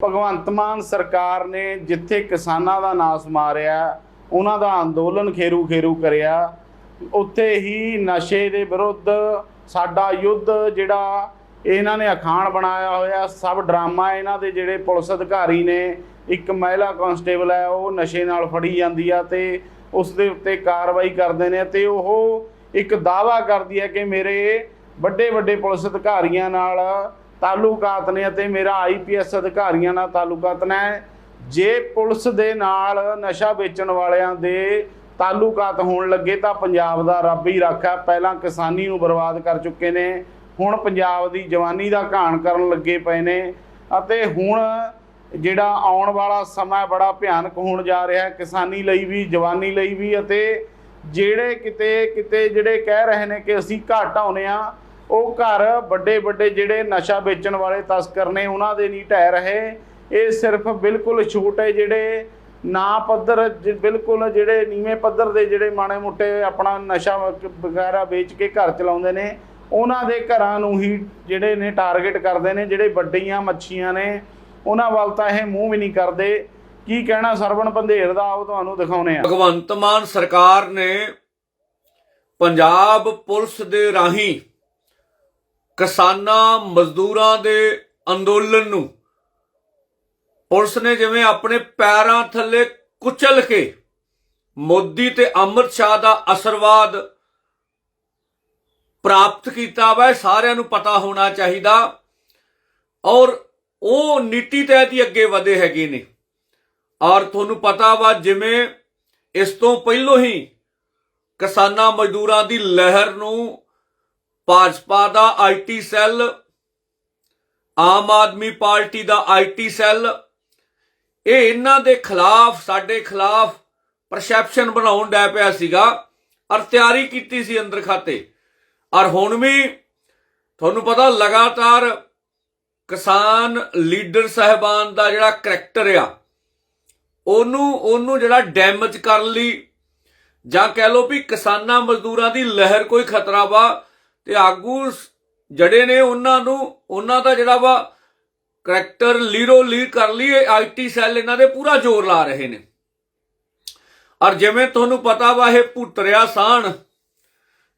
ਭਗਵੰਤ ਮਾਨ ਸਰਕਾਰ ਨੇ ਜਿੱਥੇ ਕਿਸਾਨਾਂ ਦਾ ਨਾਸ ਮਾਰਿਆ, ਉਹਨਾਂ ਦਾ ਅੰਦੋਲਨ ਖੇਰੂ ਖੇਰੂ ਕਰਿਆ, ਉੱਥੇ ਹੀ ਨਸ਼ੇ ਦੇ ਵਿਰੁੱਧ ਸਾਡਾ ਯੁੱਧ ਜਿਹੜਾ ਇਹਨਾਂ ਨੇ ਅਖਾਣ ਬਣਾਇਆ ਹੋਇਆ, ਸਭ ਡਰਾਮਾ ਇਹਨਾਂ ਦੇ ਜਿਹੜੇ ਪੁਲਿਸ ਅਧਿਕਾਰੀ ਨੇ, ਇੱਕ ਮਹਿਲਾ ਕਾਂਸਟੇਬਲ ਹੈ, ਉਹ ਨਸ਼ੇ ਨਾਲ ਫੜੀ ਜਾਂਦੀ ਆ ਤੇ ਉਸ ਦੇ ਉੱਤੇ ਕਾਰਵਾਈ ਕਰਦੇ ਨੇ ਤੇ ਉਹ ਇੱਕ ਦਾਵਾ ਕਰਦੀ ਹੈ ਕਿ ਮੇਰੇ ਵੱਡੇ ਵੱਡੇ ਪੁਲਿਸ ਅਧਿਕਾਰੀਆਂ ਨਾਲ ਤਾਲੁਕਾਤ ਨੇ ਅਤੇ ਮੇਰਾ ਆਈਪੀਐਸ ਅਧਿਕਾਰੀਆਂ ਨਾਲ ਤਾਲੁਕਾਤ ਨੇ। ਜੇ ਪੁਲਿਸ ਦੇ ਨਾਲ ਨਸ਼ਾ ਵੇਚਣ ਵਾਲਿਆਂ ਦੇ ਤਾਲੁਕਾਤ ਹੋਣ ਲੱਗੇ ਤਾਂ ਪੰਜਾਬ ਦਾ ਰੱਬ ਹੀ ਰਾਖਾ ਪਹਿਲਾਂ ਕਿਸਾਨੀ ਨੂੰ ਬਰਬਾਦ ਕਰ ਚੁੱਕੇ ਨੇ। ਹੁਣ ਪੰਜਾਬ ਦੀ ਜਵਾਨੀ ਦਾ ਘਾਣ ਕਰਨ ਲੱਗੇ ਪਏ ਨੇ। ਅਤੇ ਹੁਣ ਜਿਹੜਾ ਆਉਣ ਵਾਲਾ ਸਮਾਂ ਬੜਾ ਭਿਆਨਕ ਹੋਣ ਜਾ ਰਿਹਾ ਹੈ। ਕਿਸਾਨੀ ਲਈ ਵੀ, ਜਵਾਨੀ ਲਈ ਵੀ ਅਤੇ ਜਿਹੜੇ ਕਿਤੇ ਕਿਤੇ ਜਿਹੜੇ ਕਹਿ ਰਹੇ ਨੇ ਕਿ ਅਸੀਂ ਘਾਟ ਆਉਨੇ ਆ ਉਹ ਘਰ ਵੱਡੇ ਵੱਡੇ ਜਿਹੜੇ ਨਸ਼ਾ ਵੇਚਣ ਵਾਲੇ ਤਸਕਰ ਨੇ, ਉਹਨਾਂ ਦੇ ਨਹੀਂ ਢਹਿ ਰਹੇ। ਇਹ ਸਿਰਫ ਬਿਲਕੁਲ ਛੋਟੇ ਜਿਹੜੇ ਨਾ ਪੱਧਰ ਬਿਲਕੁਲ ਜਿਹੜੇ ਨੀਵੇਂ ਪੱਧਰ ਦੇ ਜਿਹੜੇ ਮਾੜੇ ਮੋਟੇ ਆਪਣਾ ਨਸ਼ਾ ਵਗੈਰਾ ਵੇਚ ਕੇ ਘਰ ਚਲਾਉਂਦੇ ਨੇ, ਉਹਨਾਂ ਦੇ ਘਰਾਂ ਨੂੰ ਹੀ ਜਿਹੜੇ ਨੇ ਟਾਰਗੇਟ ਕਰਦੇ ਨੇ, ਜਿਹੜੇ ਵੱਡੀਆਂ ਮੱਛੀਆਂ ਨੇ, ਉਹਨਾਂ ਵੱਲ ਤਾਂ ਇਹ ਮੂੰਹ ਵੀ ਨਹੀਂ ਕਰਦੇ। ਕੀ ਕਹਿਣਾ ਸਰਵਣ ਬੰਧੇਰ ਦਾ, ਉਹ ਤੁਹਾਨੂੰ ਦਿਖਾਉਨੇ ਆ ਭਗਵੰਤ ਮਾਨ ਸਰਕਾਰ ਨੇ ਪੰਜਾਬ ਪੁਲਿਸ ਦੇ ਰਾਹੀਂ ਕਿਸਾਨਾਂ ਮਜ਼ਦੂਰਾਂ ਦੇ ਅੰਦੋਲਨ ਨੂੰ। ਪੁਲਿਸ ਨੇ ਜਿਵੇਂ ਆਪਣੇ ਪੈਰਾਂ ਥੱਲੇ ਕੁਚਲ ਕੇ ਮੋਦੀ ਤੇ ਅਮਰ ਸ਼ਾਹ ਦਾ ਅਸਰਵਾਦ ਪ੍ਰਾਪਤ ਕੀਤਾ ਵਾ, ਇਹ ਸਾਰਿਆਂ ਨੂੰ ਪਤਾ ਹੋਣਾ ਚਾਹੀਦਾ। ਔਰ ਉਹ ਨੀਤੀ ਤਹਿਤ ਹੀ ਅੱਗੇ ਵਧੇ ਹੈਗੇ ਨੇ। ਔਰ ਤੁਹਾਨੂੰ ਪਤਾ ਵਾ, ਜਿਵੇਂ ਇਸ ਤੋਂ ਪਹਿਲਾਂ ਹੀ ਕਿਸਾਨਾਂ ਮਜ਼ਦੂਰਾਂ ਦੀ ਲਹਿਰ ਨੂੰ ਭਾਜਪਾ ਦਾ IT cell, Aam Aadmi party the IT cell. ਇਹ ਇਹਨਾਂ ਦੇ ਖਿਲਾਫ, ਸਾਡੇ ਖਿਲਾਫ ਪਰਸੈਪਸ਼ਨ ਬਣਾਉਣ ਡੈ ਪਿਆ ਸੀਗਾ ਔਰ ਤਿਆਰੀ ਕੀਤੀ ਸੀ ਅੰਦਰ ਖਾਤੇ। ਔਰ ਹੁਣ ਵੀ ਤੁਹਾਨੂੰ ਪਤਾ ਲਗਾਤਾਰ ਕਿਸਾਨ ਲੀਡਰ ਸਹਿਬਾਨ ਦਾ ਜਿਹੜਾ ਕਰੈਕਟਰ ਆ, ਉਹਨੂੰ ਉਹਨੂੰ ਜਿਹੜਾ ਡੈਮੇਜ ਕਰਨ ਲਈ ਜਾਂ ਕਹਿ ਲਓ ਵੀ ਕਿਸਾਨਾਂ ਮਜ਼ਦੂਰਾਂ ਦੀ ਲਹਿਰ ਕੋਈ ਖਤਰਾ ਵਾ ਤੇ ਆਗੂ ਸ- ਜੜੇ ਨੇ ਉਹਨਾਂ ਨੂੰ, ਉਹਨਾਂ ਦਾ ਜਿਹੜਾ ਵਾ ਕਰੈਕਟਰ ਲੀਰੋ ਲੀਰ ਕਰ ਲਈ ਆਈਟੀ ਸੈੱਲ ਇਹਨਾਂ ਦੇ ਪੂਰਾ ਜ਼ੋਰ ਲਾ ਰਹੇ ਨੇ। ਔਰ ਜਿਵੇਂ ਤੁਹਾਨੂੰ ਪਤਾ ਵਾ, ਇਹ ਭੁੱਤਰਿਆ ਸਾਨ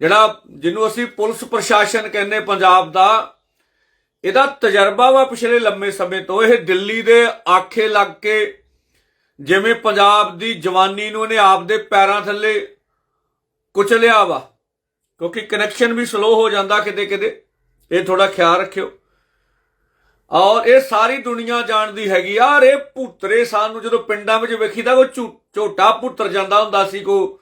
ਜਿਹੜਾ ਜਿਹਨੂੰ ਅਸੀਂ ਪੁਲਿਸ ਪ੍ਰਸ਼ਾਸਨ ਕਹਿੰਦੇ ਪੰਜਾਬ ਦਾ, ਇਹਦਾ ਤਜਰਬਾ ਵਾ ਪਿਛਲੇ ਲੰਮੇ ਸਮੇਂ ਤੋਂ। ਇਹ ਦਿੱਲੀ ਦੇ ਆਖੇ ਲੱਗ ਕੇ ਜਿਵੇਂ ਪੰਜਾਬ ਦੀ ਜਵਾਨੀ ਨੂੰ ਇਹਨੇ ਆਪਦੇ ਪੈਰਾਂ ਥੱਲੇ ਕੁਚਲਿਆ ਵਾ। ਕਿਉਂਕਿ ਕਨੈਕਸ਼ਨ ਵੀ ਸਲੋ ਹੋ ਜਾਂਦਾ ਕਿਤੇ ਕਿਤੇ। ਇਹ ਥੋੜਾ ਖਿਆਲ ਰੱਖਿਓ। ਔਰ ਇਹ ਸਾਰੀ ਦੁਨੀਆ ਜਾਣਦੀ ਹੈਗੀ ਯਾਰ ਇਹ ਪੁੱਤਰੇ ਸਾਨੂੰ ਜਦੋਂ ਪਿੰਡਾਂ ਵਿੱਚ ਵੇਖੀਦਾ ਕੋਈ ਝੂ- ਝੋਟਾ ਪੁੱਤਰ ਜਾਂਦਾ ਹੁੰਦਾ ਸੀ, ਕੋ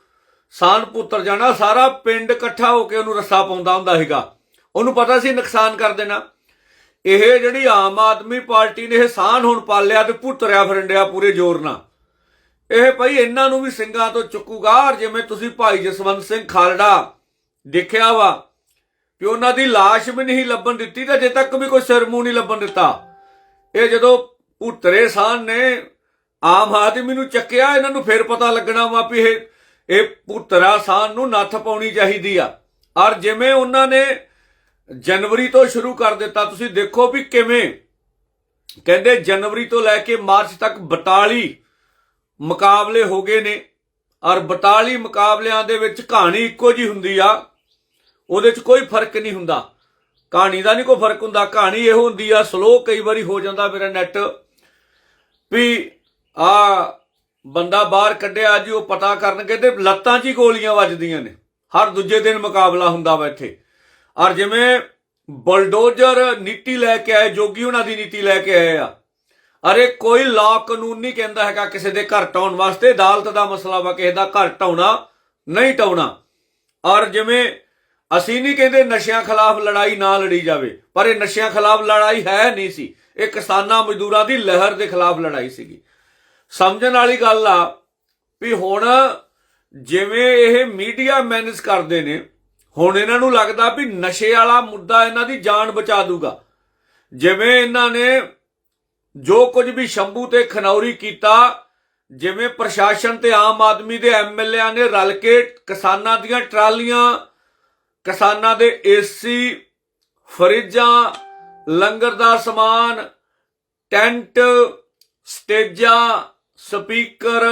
ਸਾਨ ਪੁੱਤਰ ਜਾਣਾ, ਸਾਰਾ ਪਿੰਡ ਇਕੱਠਾ ਹੋ ਕੇ ਉਹਨੂੰ ਰੱਸਾ ਪਾਉਂਦਾ ਹੁੰਦਾ ਹੈਗਾ ਉਹਨੂੰ ਪਤਾ ਸੀ ਨੁਕਸਾਨ ਕਰ ਦੇਣਾ। ਇਹ ਜਿਹੜੀ ਆਮ ਆਦਮੀ ਪਾਰਟੀ ਨੇ ਇਹ ਸਾਨ ਹੁਣ ਪਾਲਿਆ ਤੇ ਪੁੱਤਰਿਆ ਫਰੰਡਿਆ ਪੂਰੇ ਜ਼ੋਰ ਨਾਲ। ਇਹ ਭਾਈ ਇਹਨਾਂ ਨੂੰ ਵੀ ਸਿੰਘਾਂ ਤੋਂ ਚੁੱਕੂਗਾ, ਔਰ ਜਿਵੇਂ ਤੁਸੀਂ ਭਾਈ ਜਸਵੰਤ ਸਿੰਘ ਖਾਲੜਾ ਦੇਖਿਆ ਵਾ ਕਿ ਉਹਨਾਂ ਦੀ লাশ ਵੀ ਨਹੀਂ ਲੱਭਣ ਦਿੱਤੀ ਤੇ ਅਜੇ ਤੱਕ ਵੀ ਕੋਈ ਸਿਰ ਮੂੰਹ ਨਹੀਂ ਲੱਭਣ ਦਿੱਤਾ। ਇਹ ਜਦੋਂ ਪੁੱਤਰੇ ਸਾਨ ਨੇ, ਆਮ ਆਦਮੀ ਨੂੰ ਚੱਕਿਆ, ਇਹਨਾਂ ਨੂੰ ਫਿਰ ਪਤਾ ਲੱਗਣਾ ਵਾ ਵੀ ਇਹ ਇਹ ਪੁੱਤਰਾ ਸਾਨ ਨੂੰ ਨੱਥ ਪਾਉਣੀ ਚਾਹੀਦੀ ਆ। ਔਰ ਜਿਵੇਂ ਉਹਨਾਂ ਨੇ ਜਨਵਰੀ ਤੋਂ ਸ਼ੁਰੂ ਕਰ ਦਿੱਤਾ, ਤੁਸੀਂ ਦੇਖੋ ਵੀ ਕਿਵੇਂ। ਕਹਿੰਦੇ ਜਨਵਰੀ ਤੋਂ ਲੈ ਕੇ ਮਾਰਚ ਤੱਕ 42 ਮੁਕਾਬਲੇ ਹੋ ਗਏ ਨੇ। ਔਰ 42 ਮੁਕਾਬਲਿਆਂ ਦੇ ਵਿੱਚ ਕਹਾਣੀ ਇੱਕੋ ਜੀ ਹੁੰਦੀ ਆ, ਉਹਦੇ 'ਚ ਕੋਈ ਫ਼ਰਕ ਨਹੀਂ ਹੁੰਦਾ। ਕਹਾਣੀ ਦਾ ਨਹੀਂ ਕੋਈ ਫ਼ਰਕ ਹੁੰਦਾ, ਕਹਾਣੀ ਇਹੋ ਹੁੰਦੀ ਆ ਸਲੋ ਕਈ ਵਾਰੀ ਹੋ ਜਾਂਦਾ ਮੇਰਾ ਨੈਟ ਵੀ ਆ ਬੰਦਾ ਬਾਹਰ ਕੱਢਿਆ ਜੀ ਉਹ ਪਤਾ ਕਰਨਗੇ ਤੇ ਲੱਤਾਂ 'ਚ ਹੀ ਗੋਲੀਆਂ ਵੱਜਦੀਆਂ ਨੇ। ਹਰ ਦੂਜੇ ਦਿਨ ਮੁਕਾਬਲਾ ਹੁੰਦਾ ਵਾ ਇੱਥੇ। ਔਰ ਜਿਵੇਂ ਬਲਡੋਜ਼ਰ ਨੀਤੀ ਲੈ ਕੇ ਆਏ, ਜੋਗੀ ਉਹਨਾਂ ਦੀ ਨੀਤੀ ਲੈ ਕੇ ਆਏ ਆ। ਅਰੇ ਕੋਈ ਲਾ ਕਾਨੂੰਨ ਨਹੀਂ ਕਹਿੰਦਾ ਹੈਗਾ ਕਿਸੇ ਦੇ ਘਰ ਟਾਉਣ ਵਾਸਤੇ। ਅਦਾਲਤ ਦਾ ਮਸਲਾ ਵਾ ਕਿਸੇ ਦਾ ਘਰ ਟਾਉਣਾ, ਨਹੀਂ ਟਾਉਣਾ। ਔਰ ਜਿਵੇਂ ਅਸੀਂ ਨਹੀਂ ਕਹਿੰਦੇ ਨਸ਼ਿਆਂ ਖਿਲਾਫ ਲੜਾਈ ਨਾ ਲੜੀ ਜਾਵੇ, ਪਰ ਇਹ ਨਸ਼ਿਆਂ ਖਿਲਾਫ ਲੜਾਈ ਹੈ ਨਹੀਂ ਸੀ। ਇਹ ਕਿਸਾਨਾਂ ਮਜ਼ਦੂਰਾਂ ਦੀ ਲਹਿਰ ਦੇ ਖਿਲਾਫ ਲੜਾਈ ਸੀਗੀ। ਸਮਝਣ ਵਾਲੀ ਗੱਲ ਆ ਵੀ ਹੁਣ ਜਿਵੇਂ ਇਹ ਮੀਡੀਆ ਮੈਨੇਜ ਕਰਦੇ ਨੇ, ਹੁਣ ਇਹਨਾਂ ਨੂੰ ਲੱਗਦਾ ਵੀ ਨਸ਼ੇ ਵਾਲਾ ਮੁੱਦਾ ਇਹਨਾਂ ਦੀ ਜਾਨ ਬਚਾ ਦੂਗਾ। ਜਿਵੇਂ ਇਹਨਾਂ ਨੇ ਜੋ ਕੁਝ ਵੀ ਸ਼ੰਭੂ ਤੇ ਖਨੌਰੀ ਕੀਤਾ, ਜਿਵੇਂ ਪ੍ਰਸ਼ਾਸਨ ਤੇ ਆਮ ਆਦਮੀ ਦੇ ਐਮਐਲਏਆਂ ਨੇ ਰਲ ਕੇ ਕਿਸਾਨਾਂ ਦੀਆਂ ਟਰਾਲੀਆਂ, ਕਿਸਾਨਾਂ ਦੇ ਏਸੀ, ਫਰਿੱਜਾਂ, ਲੰਗਰ ਦਾ ਸਮਾਨ, ਟੈਂਟ, ਸਟੇਜਾਂ, ਸਪੀਕਰ,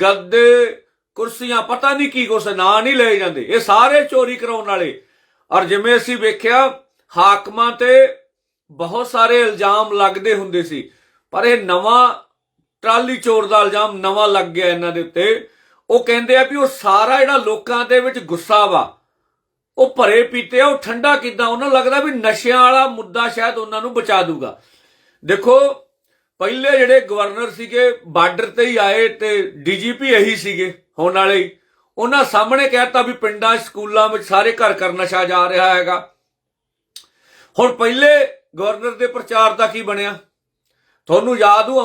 ਗੱਦੇ, ਕੁਰਸੀਆਂ, ਪਤਾ ਨਹੀਂ ਕੀ ਕੁਛ, ਨਾਂ ਨਹੀਂ ਲਏ ਜਾਂਦੇ। ਇਹ ਸਾਰੇ ਚੋਰੀ ਕਰਾਉਣ ਵਾਲੇ। ਔਰ ਜਿਵੇਂ ਅਸੀਂ ਵੇਖਿਆ, ਹਾਕਮਾਂ ਤੇ ਬਹੁਤ ਸਾਰੇ ਇਲਜ਼ਾਮ ਲੱਗਦੇ ਹੁੰਦੇ ਸੀ, ਪਰ ਇਹ ਨਵਾਂ ਟਰਾਲੀ ਚੋਰ ਦਾ ਇਲਜ਼ਾਮ ਨਵਾਂ ਲੱਗ ਗਿਆ ਇਹਨਾਂ ਦੇ ਉੱਤੇ। ਉਹ ਕਹਿੰਦੇ ਆ ਵੀ ਉਹ ਸਾਰਾ ਜਿਹੜਾ ਲੋਕਾਂ ਦੇ ਵਿੱਚ ਗੁੱਸਾ ਵਾ, ਉਹ ਭਰੇ ਪੀਤੇ ਆ, ਉਹ ਠੰਡਾ ਕਿਦਾਂ, ਉਹਨਾਂ ਨੂੰ ਲੱਗਦਾ ਵੀ ਨਸ਼ਿਆਂ ਵਾਲਾ ਮੁੱਦਾ ਸ਼ਾਇਦ ਉਹਨਾਂ ਨੂੰ ਬਚਾ ਦੂਗਾ। ਦੇਖੋ, ਪਹਿਲੇ ਜਿਹੜੇ ਗਵਰਨਰ ਸੀਗੇ, ਬਾਰਡਰ ਤੇ ਹੀ ਆਏ ਤੇ ਡੀਜੀਪੀ ਇਹੀ ਸੀਗੇ ਹੁਣ ਵਾਲੇ ਉਹਨਾਂ ਸਾਹਮਣੇ ਕਹਿਤਾ ਵੀ ਪਿੰਡਾਂ, ਸਕੂਲਾਂ ਵਿੱਚ ਸਾਰੇ ਘਰ ਘਰ ਨਸ਼ਾ ਜਾ ਰਿਹਾ ਹੈਗਾ। ਹੁਣ ਪਹਿਲੇ ਗਵਰਨਰ ਦੇ ਪ੍ਰਚਾਰ ਦਾ ਕੀ ਬਣਿਆ? ਤੁਹਾਨੂੰ ਯਾਦ ਹੋ